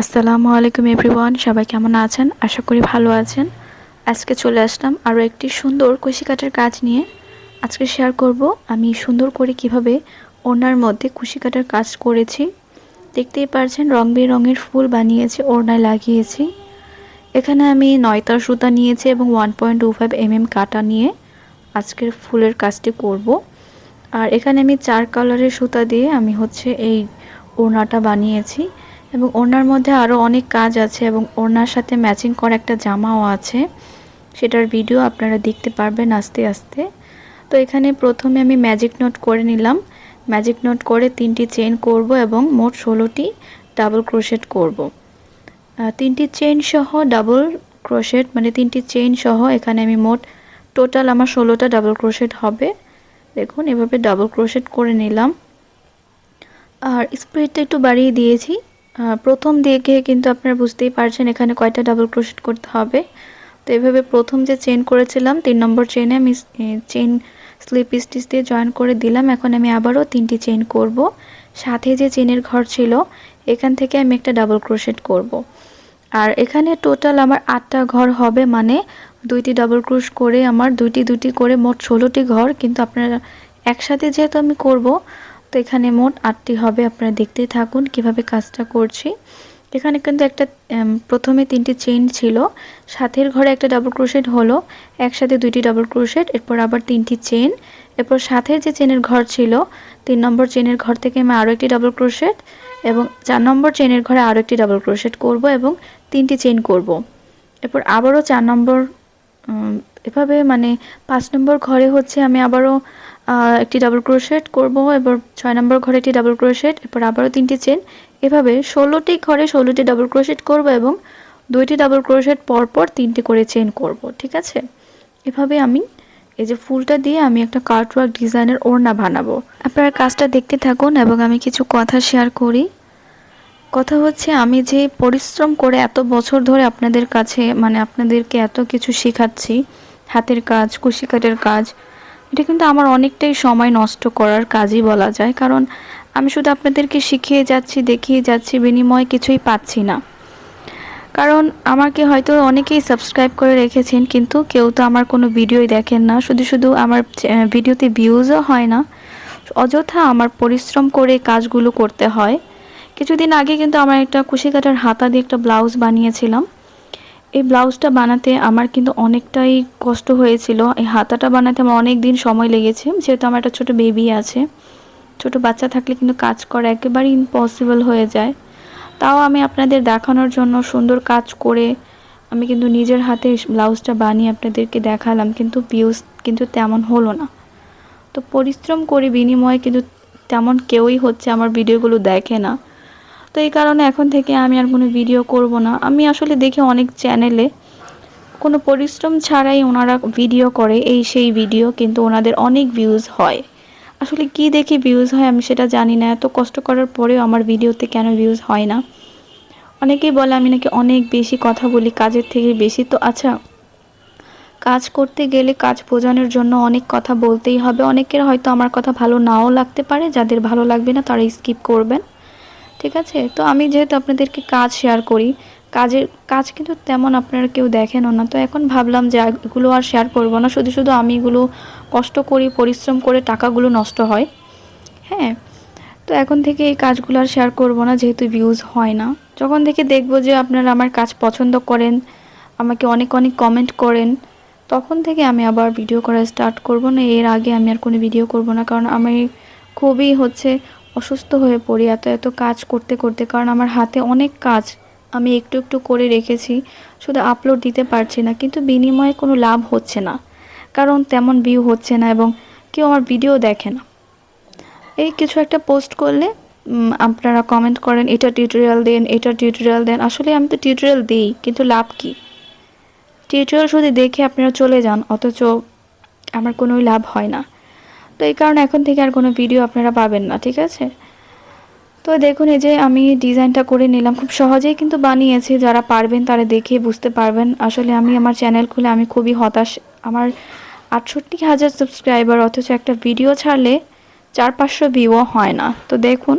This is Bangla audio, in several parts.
আসসালামু আলাইকুম এভরিওয়ান, সবাই কেমন আছেন? আশা করি ভালো আছেন। আজকে চলে আসলাম আরও একটি সুন্দর কুশি কাটার কাজ নিয়ে। আজকে শেয়ার করব আমি সুন্দর করে কীভাবে ওড়নার মধ্যে কুশি কাটার কাজ করেছি। দেখতেই পারছেন রং বেরঙের ফুল বানিয়েছি, ওড়নায় লাগিয়েছি। এখানে আমি নয়তার সুতা নিয়েছি এবং one point two five M M কাটা নিয়ে আজকের ফুলের কাজটি করব। আর এখানে আমি চার কালারের সুতা দিয়ে আমি হচ্ছে এই ওড়নাটা বানিয়েছি। এবং ওড়নার মধ্যে আরও অনেক কাজ আছে এবং ওড়নার সাথে ম্যাচিং করা একটা জামাও আছে। সেটার ভিডিও আপনারা দেখতে পারবেন আস্তে আস্তে। তো এখানে প্রথমে আমি ম্যাজিক নোট করে নিলাম। ম্যাজিক নোট করে তিনটি চেন করব এবং মোট ষোলোটি ডাবল ক্রোশেট করব। তিনটি চেন সহ ডাবল ক্রোশেট মানে তিনটি চেন সহ এখানে আমি মোট টোটাল আমার ষোলোটা ডাবল ক্রোশেট হবে। দেখুন, এভাবে ডাবল ক্রোশেট করে নিলাম। আর স্প্রিডটা একটু বাড়িয়ে দিয়েছি। প্রথম দিকে কিন্তু আপনারা বুঝতেই পারছেন এখানে কয়টা ডাবল ক্রোশেট করতে হবে। তো এভাবে প্রথম যে চেন করেছিলাম, তিন নম্বর চেনে আমি চেন স্লিপ স্টিচ দিয়ে জয়েন করে দিলাম। এখন আমি আবারও তিনটি চেন করব। সাথে যে চেনের ঘর ছিল, এখান থেকে আমি একটা ডাবল ক্রোশেট করব। আর এখানে টোটাল আমার আটটা ঘর হবে মানে দুইটি ডাবল ক্রোশ করে, আমার দুইটি দুটি করে মোট ষোলোটি ঘর। কিন্তু আপনারা একসাথে যেহেতু আমি করব তো এখানে মোট আটটি হবে, আপনারা দেখতেই থাকুন কীভাবে কাজটা করছি এখানে কিন্তু একটা প্রথমে তিনটি চেইন ছিল, সাথের ঘরে একটা ডাবল ক্রোশেট হলো, একসাথে দুইটি ডাবল ক্রোশেট এরপর আবার তিনটি চেন এরপর সাথের যে চেনের ঘর ছিল, তিন নম্বর চেনের ঘর থেকে আমি আরও একটি ডাবল ক্রোশেট এবং চার নম্বর চেনের ঘরে আরও একটি ডাবল ক্রোশেট করব এবং তিনটি চেন করব। এরপর আবারও চার নম্বর এভাবে মানে পাঁচ নম্বর ঘরে হচ্ছে আমি আবারও একটি ডাবল ক্রোশেট করব, এবার ছয় নম্বর ঘরে একটি ডাবল ক্রোশেট এরপর আবারও তিনটি চেন এভাবে ষোলোটি ঘরে ষোলোটি ডাবল ক্রোশেট করব এবং দুইটি ডাবল ক্রোশেট পরপর তিনটি করে চেন করব, ঠিক আছে? এভাবে আমি এই যে ফুলটা দিয়ে আমি একটা কার্টওয়ার্ক ডিজাইনের ওড়না বানাবো। আপনারা কাজটা দেখতে থাকুন এবং আমি কিছু কথা শেয়ার করি। কথা হচ্ছে আমি যে পরিশ্রম করে এত বছর ধরে আপনাদের কাছে মানে আপনাদেরকে এত কিছু শেখাচ্ছি, হাতের কাজ কুশিকাটের কাজ, এটা কিন্তু আমার অনেকটাই সময় নষ্ট করার কাজই বলা যায়। কারণ আমি শুধু আপনাদেরকে শিখিয়ে যাচ্ছি, দেখিয়ে যাচ্ছি, বিনিময়ে কিছুই পাচ্ছি না। কারণ আমাকে হয়তো অনেকেই সাবস্ক্রাইব করে রেখেছেন, কিন্তু কেউ তো আমার কোনো ভিডিওই দেখেন না। শুধু শুধু আমার ভিডিওতে ভিউজও হয় না। অযথা আমার পরিশ্রম করে কাজগুলো করতে হয়। কিছুদিন আগে কিন্তু আমার একটা কুশি কাটার হাতা দিয়ে একটা ব্লাউজ বানিয়েছিলাম। এই ব্লাউজটা বানাতে আমার কিন্তু অনেকটাই কষ্ট হয়েছিল। এই হাতাটা বানাতে আমার অনেক দিন সময় লেগেছে। যেহেতু আমার একটা ছোটো বেবি আছে। ছোট বাচ্চা থাকলে কিন্তু কাজ করা একেবারেই ইম্পসিবল হয়ে যায়। তাও আমি আপনাদের দেখানোর জন্য সুন্দর কাজ করে আমি কিন্তু নিজের হাতে ব্লাউজটা বানিয়ে আপনাদেরকে দেখালাম। কিন্তু ভিউজ কিন্তু তেমন হলো না। তো পরিশ্রম করে বিনিময়ে কিন্তু তেমন কেউই হচ্ছে আমার ভিডিওগুলো দেখে না। তো এই কারণে এখন থেকে আমি আর কোনো ভিডিও করব না। আমি আসলে দেখি অনেক চ্যানেলে কোনো পরিশ্রম ছাড়াই ওনারা ভিডিও করে এই সেই ভিডিও কিন্তু ওনাদের অনেক ভিউজ হয়। আসলে কি দেখে ভিউজ হয় আমি সেটা জানি না। এত কষ্ট করার পরেও আমার ভিডিওতে কেন ভিউজ হয় না? অনেকেই বলে আমি নাকি অনেক বেশি কথা বলি, কাজের থেকে বেশি। তো আচ্ছা কাজ করতে গেলে কাজ বোঝানোর জন্য অনেক কথা বলতেই হবে। অনেকের হয়তো আমার কথা ভালো নাও লাগতে পারে, যাদের ভালো লাগবে না তারা স্কিপ করবেন। ঠিক আছে? তো আমি যেহেতু আপনাদেরকে কাজ শেয়ার করি, কাজের, কাজ কিন্তু তেমন আপনারা কেউ দেখেনও না। তো এখন ভাবলাম যে এগুলো আর শেয়ার করব না। শুধু শুধু আমি এগুলো কষ্ট করি, পরিশ্রম করে টাকাগুলো নষ্ট হয়। হ্যাঁ? তো এখন থেকে এই কাজগুলো আর শেয়ার করব না, যেহেতু ভিউজ হয় না। যখন থেকে দেখব যে আপনারা আমার কাজ পছন্দ করেন, আমাকে অনেক অনেক কমেন্ট করেন, তখন থেকে আমি আবার ভিডিও করা স্টার্ট করব না। এর আগে আমি আর কোনো ভিডিও করব না। কারণ আমি খুবই হচ্ছে অসুস্থ হয়ে পড়ি, এত এত কাজ করতে করতে, কারণ আমার হাতে অনেক কাজ আমি একটু একটু করে রেখেছি, শুধু আপলোড দিতে পারছি না, কিন্তু বিনিময়ে কোনো লাভ হচ্ছে না। কারণ তেমন ভিউ হচ্ছে না এবং কেউ আমার ভিডিও দেখে না। এই কিছু একটা পোস্ট করলে আপনারা কমেন্ট করেন, এটা টিউটোরিয়াল দেন, এটা টিউটোরিয়াল দেন। আসলে আমি তো টিউটোরিয়াল দিই, কিন্তু লাভ কি? টিউটোরিয়াল শুধু দেখে আপনারা চলে যান, অথচ আমার কোনোই লাভ হয় না। তো এই কারণে এখন থেকে আর কোনো ভিডিও আপনারা পাবেন না, ঠিক আছে? তো দেখুন, এই যে আমি ডিজাইনটা করে নিলাম, খুব সহজেই কিন্তু বানিয়েছি, যারা পারবেন তারা দেখে বুঝতে পারবেন। আসলে আমি আমার চ্যানেল খুলে আমি খুবই হতাশ। আমার আটষট্টি হাজার সাবস্ক্রাইবার অথচ একটা ভিডিও ছাড়লে চার পাঁচশো ভিউও হয় না। তো দেখুন,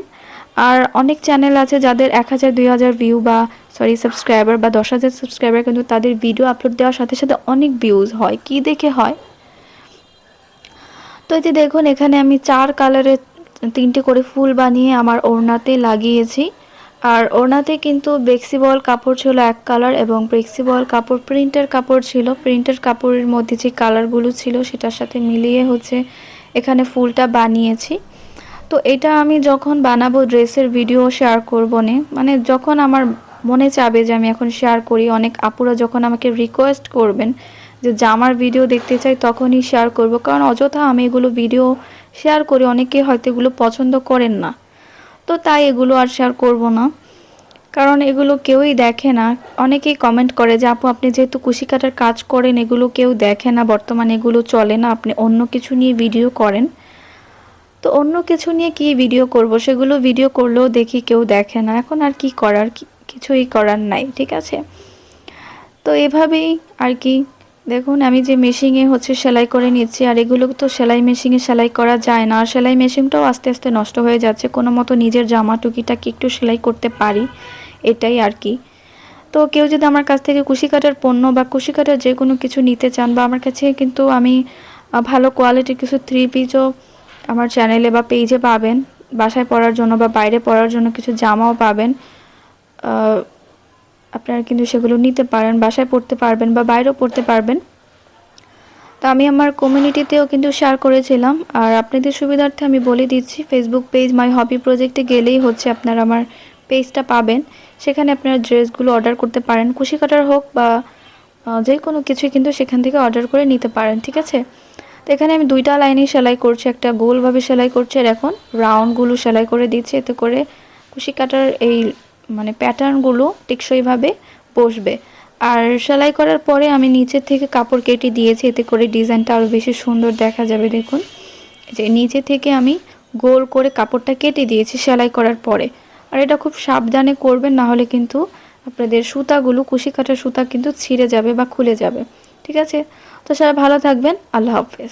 আর অনেক চ্যানেল আছে যাদের এক হাজার, দুই হাজার ভিউ বা সরি সাবস্ক্রাইবার বা দশ হাজার সাবস্ক্রাইবার কিন্তু তাদের ভিডিও আপলোড দেওয়ার সাথে সাথে অনেক ভিউজ হয়। কি দেখে হয়? তো এই যে দেখুন, এখানে আমি চার কালারের তিনটে করে ফুল বানিয়ে আমার ওড়নাতে লাগিয়েছি। আর ওড়নাতে কিন্তু বেক্সিবল কাপড় ছিল এক কালার এবং বেক্সিবল কাপড় প্রিন্টের কাপড় ছিল। প্রিন্টের কাপড়ের মধ্যে যে কালারগুলো ছিল সেটার সাথে মিলিয়ে হচ্ছে এখানে ফুলটা বানিয়েছি। তো এটা আমি যখন বানাবো ড্রেসের ভিডিও শেয়ার করব নে মানে যখন আমার মনে চাবে যে আমি এখন শেয়ার করি, অনেক আপুরা যখন আমাকে রিকোয়েস্ট করবেন যে জামার ভিডিও দেখতে চাই তখনই শেয়ার করব। কারণ অযথা আমি এগুলো ভিডিও শেয়ার করি, অনেকে হয়তো এগুলো পছন্দ করেন না। তো তাই এগুলো আর শেয়ার করব না। কারণ এগুলো কেউই দেখে না। অনেকেই কমেন্ট করে যে, আপু, আপনি যেহেতু কুশি কাটার কাজ করেন, এগুলো কেউ দেখে না। বর্তমানে এগুলো চলে না। আপনি অন্য কিছু নিয়ে ভিডিও করেন। তো অন্য কিছু নিয়ে কি ভিডিও করব? সেগুলো ভিডিও করলেও দেখি কেউ দেখে না। এখন আর কি করার? কিছুই করার নাই। ঠিক আছে? তো এভাবেই আর কি দেখুন, আমি যে মেশিনে হচ্ছে সেলাই করে নিচ্ছি, আর এগুলো তো সেলাই মেশিনে সেলাই করা যায় না। আর সেলাই মেশিনটাও আস্তে আস্তে নষ্ট হয়ে যাচ্ছে। কোনো মতো নিজের জামা টুকিটাকে একটু সেলাই করতে পারি, এটাই আর কি। তো কেউ যদি আমার কাছ থেকে কুশি কাটার পণ্য বা কুশি কাটার যে কোনো কিছু নিতে চান বা আমার কাছে কিন্তু আমি ভালো কোয়ালিটির কিছু থ্রি পিসও আমার চ্যানেলে বা পেজে পাবেন। বাসায় পরার জন্য বা বাইরে পরার জন্য কিছু জামাও পাবেন। আপনারা কিন্তু সেগুলো নিতে পারেন, বাসায় পড়তে পারবেন বা বাইরেও পড়তে পারবেন। তো আমি আমার কমিউনিটিতেও কিন্তু শেয়ার করেছিলাম। আর আপনাদের সুবিধার্থে আমি বলে দিচ্ছি ফেসবুক পেজ মাই হবি প্রজেক্টে গেলেই হচ্ছে আপনারা আমার পেজটা পাবেন। সেখানে আপনারা ড্রেসগুলো অর্ডার করতে পারেন কুশি কাটার হোক বা যে কোনো কিছুই কিন্তু সেখান থেকে অর্ডার করে নিতে পারেন, ঠিক আছে? তো এখানে আমি দুইটা লাইনে সেলাই করছি, একটা গোলভাবে সেলাই করছি আর এখন রাউন্ডগুলো সেলাই করে দিচ্ছি। এতে করে কুশি কাটার এই মানে প্যাটার্নগুলো টেকসইভাবে বসবে। আর সেলাই করার পরে আমি নিচের থেকে কাপড় কেটে দিয়েছি, এতে করে ডিজাইনটা আরও বেশি সুন্দর দেখা যাবে, দেখুন। যে নিচে থেকে আমি গোল করে কাপড়টা কেটে দিয়েছি সেলাই করার পরে। আর এটা খুব সাবধানে করবেন, না হলে কিন্তু আপনাদের সুতাগুলো কুশি কাটার সুতা কিন্তু ছিঁড়ে যাবে বা খুলে যাবে। ঠিক আছে? তো সবাই ভালো থাকবেন, আল্লাহ হাফেজ।